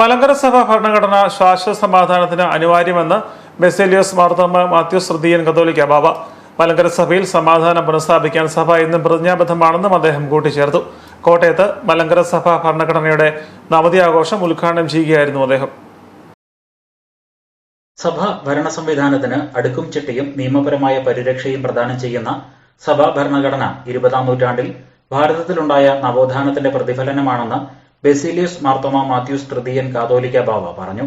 മലങ്കര സഭ ഭരണഘടന ശാശ്വത സമാധാനത്തിന് അനിവാര്യമെന്ന് ബെസേലിയോസ് മാർത്തോമ മാത്യു ശ്രദ്ധീയൻ കത്തോലിക്ക ബാബ. മലങ്കര സഭയിൽ സമാധാനം പുനഃസ്ഥാപിക്കാൻ സഭ ഇന്നും പ്രതിജ്ഞാബദ്ധമാണെന്നും അദ്ദേഹം കൂട്ടിച്ചേർത്തു. കോട്ടയത്ത് മലങ്കര സഭ ഭരണഘടനയുടെ നവതി ആഘോഷം ഉദ്ഘാടനം ചെയ്യുകയായിരുന്നു അദ്ദേഹം. സഭ ഭരണ സംവിധാനത്തിന് അടുക്കും ചിട്ടയും നിയമപരമായ പരിരക്ഷയും പ്രദാനം ചെയ്യുന്ന സഭാ ഭരണഘടന ഇരുപതാം നൂറ്റാണ്ടിൽ ഭാരതത്തിലുണ്ടായ നവോത്ഥാനത്തിന്റെ പ്രതിഫലനമാണെന്ന് ബെസീലിയസ് മാർത്തോമ മാത്യൂസ് തൃതീയൻ കാതോലിക്ക ബാവ പറഞ്ഞു.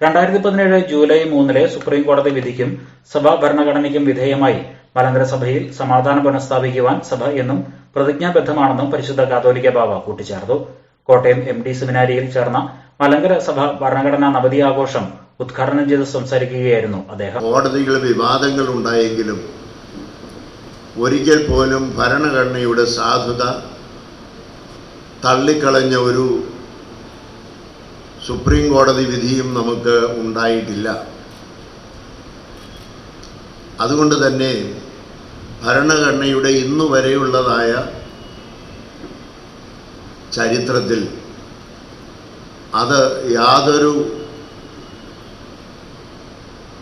രണ്ടായിരത്തി പതിനേഴ് ജൂലൈ മൂന്നിലെ സുപ്രീം കോടതി വിധിക്കും സഭാ ഭരണഘടനയ്ക്കും വിധേയമായി മലങ്കര സഭയിൽ സമാധാനം പുനഃസ്ഥാപിക്കുവാൻ സഭ എന്നും പ്രതിജ്ഞാബദ്ധമാണെന്നും പരിശുദ്ധ കാതോലിക്ക ബാവ കൂട്ടിച്ചേർത്തു. കോട്ടയം എം ഡി സെമിനാരിയിൽ ചേർന്ന മലങ്കര സഭ ഭരണഘടനാ നവതി ആഘോഷം ഉദ്ഘാടനം ചെയ്ത് സംസാരിക്കുകയായിരുന്നു അദ്ദേഹം. കോടതികൾ വിവാദങ്ങൾ ഉണ്ടായെങ്കിലും ഒരിക്കൽ പോലും ഭരണഘടനയുടെ സാധുത തള്ളിക്കളഞ്ഞ ഒരു സുപ്രീം കോടതി വിധിയും നമുക്ക് ഉണ്ടായിട്ടില്ല. അതുകൊണ്ട് തന്നെ ഭരണഘടനയുടെ ഇന്നു വരെയുള്ളതായ ചരിത്രത്തിൽ അത് യാതൊരു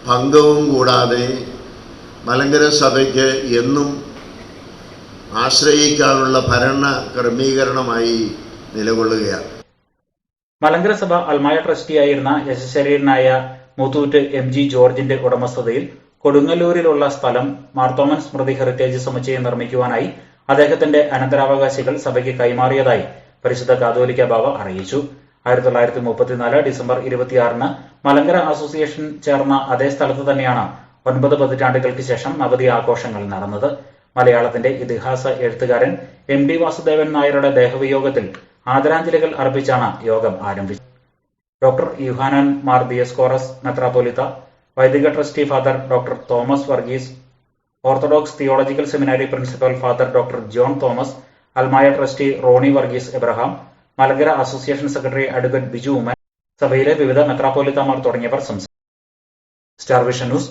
ഭംഗവും കൂടാതെ മലങ്കര സഭയ്ക്ക് എന്നും ആശ്രയിക്കാനുള്ള ഭരണ ക്രമീകരണമായി നിലകൊള്ളുകയാണ്. മലങ്കര സഭ അൽമായ ട്രസ്റ്റിയായിരുന്ന യശശരീരനായ മുത്തൂറ്റ് എം ജി ജോർജിന്റെ ഉടമസ്ഥതയിൽ കൊടുങ്ങല്ലൂരിലുള്ള സ്ഥലം മാർത്തോമൻ സ്മൃതി ഹെറിറ്റേജ് സമുച്ചയം നിർമ്മിക്കുവാനായി അദ്ദേഹത്തിന്റെ അനന്തരാവകാശികൾ സഭയ്ക്ക് കൈമാറിയതായി പരിശുദ്ധ കാതോലിക്ക ബാബ അറിയിച്ചു. ആയിരത്തി തൊള്ളായിരത്തി മുപ്പത്തിനാല് ഡിസംബർ ഇരുപത്തിയാറിന് മലങ്കര അസോസിയേഷൻ ചേർന്ന അതേ സ്ഥലത്ത് തന്നെയാണ് ഒൻപത് പതിറ്റാണ്ടുകൾക്ക് ശേഷം നവതി ആഘോഷങ്ങൾ നടന്നത്. മലയാളത്തിന്റെ ഇതിഹാസ എഴുത്തുകാരൻ എം ബി വാസുദേവൻ നായരുടെ ദേഹവിയോഗത്തിൽ ആദരാഞ്ജലികൾ അർപ്പിച്ചാണ് യോഗം ആരംഭിച്ചത്. ഡോക്ടർ യുഹാനാൻ മാർ ദിയസ്കോറസ് മെത്രാപോലിത്ത വൈദിക trustee father doctor Thomas Varghese Orthodox theological seminary principal father doctor John Thomas അൽമായ trustee Roni Varghese Abraham Malankara association secretary advocate Biju Oommen സഭയിലെ വിവിധ മെത്രാപോലിത്തമാർ തുടങ്ങിയവർ സംസാരിച്ചു. Star vision news